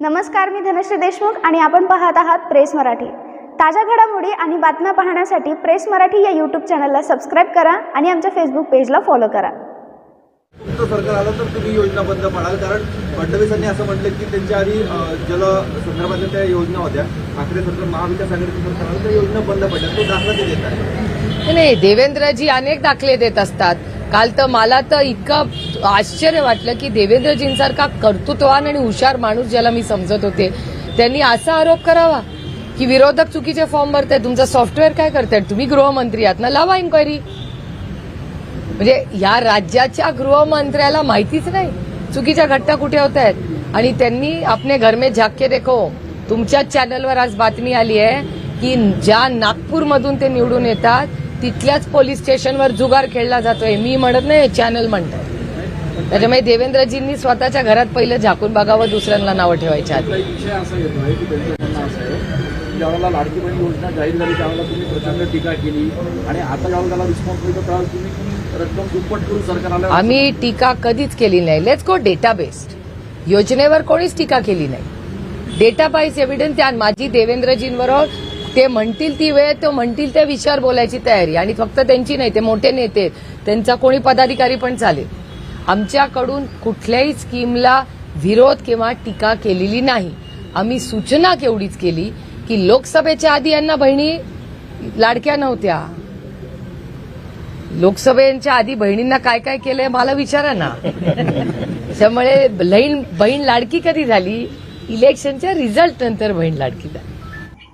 नमस्कार मी धनश्री देशमुख आणि आपण पाहत आहात प्रेस मराठी. ताज्या घडामोडी आणि बातम्या पाहण्यासाठी प्रेस मराठी या यूट्यूब चॅनलला सबस्क्राईब करा आणि आमच्या फेसबुक पेजला फॉलो करा. तुमचं सरकार आलं तर तुम्ही योजना बंद पाडाल. कारण फडणवीसांनी असं म्हटलं की त्यांच्या आधी जल संदर्भातल्या त्या योजना होत्या. ठाकरे सरकार महाविकास आघाडीचं सरकार आलं त्या योजना बंद पडल्या. तो दाखला ते देत आहे. नाही देवेंद्रजी अनेक दाखले देत असतात. काल तर मला तर इतकं आश्चर्य वाटलं की देवेंद्रजींसारखा कर्तृत्वान आणि हुशार माणूस ज्याला मी समजत होते त्यांनी असा आरोप करावा की विरोधक चुकीचे फॉर्म भरताय तुमचं सॉफ्टवेअर काय करतायत? तुम्ही गृहमंत्री आहात ना लावा इन्क्वायरी म्हणजे या राज्याच्या गृहमंत्र्याला माहितीच नाही चुकीच्या घटना कुठे होत आहेत आणि त्यांनी आपले घरमे झाके देखो तुमच्याच चॅनलवर आज बातमी आली आहे की ज्या नागपूरमधून ते निवडून येतात तिथल्याच पोलीस स्टेशनवर जुगार खेळला जातोय. मी म्हणत नाही चॅनल म्हणतोय त्याच्यामुळे देवेंद्रजींनी स्वतःच्या घरात पहिलं झाकून बघावं दुसऱ्यांना नावं ठेवायच्या आधी. आपला एक विषय असा येतोय की त्यांचं म्हणणं असं आहे ज्यावेळेला लाडकी बहीण योजना जाहीर झाली त्यावेळेला तुम्ही प्रचंड टीका केली आणि आता ज्यावेळेला त्याला रिस्पॉन्स मिळतो त्यावेळेला तुम्ही रक्कम दुप्पट करून सरकारला आम्ही टीका कधीच केली नाही. लेट्स गो डेटा बेस्ड योजनेवर कोणीच टीका केली नाही. डेटा बाईज एव्हिडन्स त्या माझी देवेंद्रजींबरोबर ते म्हणतील ती वेळ तो म्हणतील त्या विषयावर बोलायची तयारी. आणि फक्त त्यांची नाही ते मोठे नेते त्यांचा कोणी पदाधिकारी पण चालेल. आमच्याकडून कुठल्याही स्कीमला विरोध किंवा टीका केलेली नाही. आम्ही सूचना केवढीच केली की लोकसभेच्या आधी यांना बहिणी लाडक्या नव्हत्या. लोकसभेच्या आधी बहिणींना काय काय केलंय मला विचारा ना. त्यामुळे बहीण बहीण लाडकी कधी झाली? इलेक्शनच्या रिझल्ट नंतर बहीण लाडकी झाली.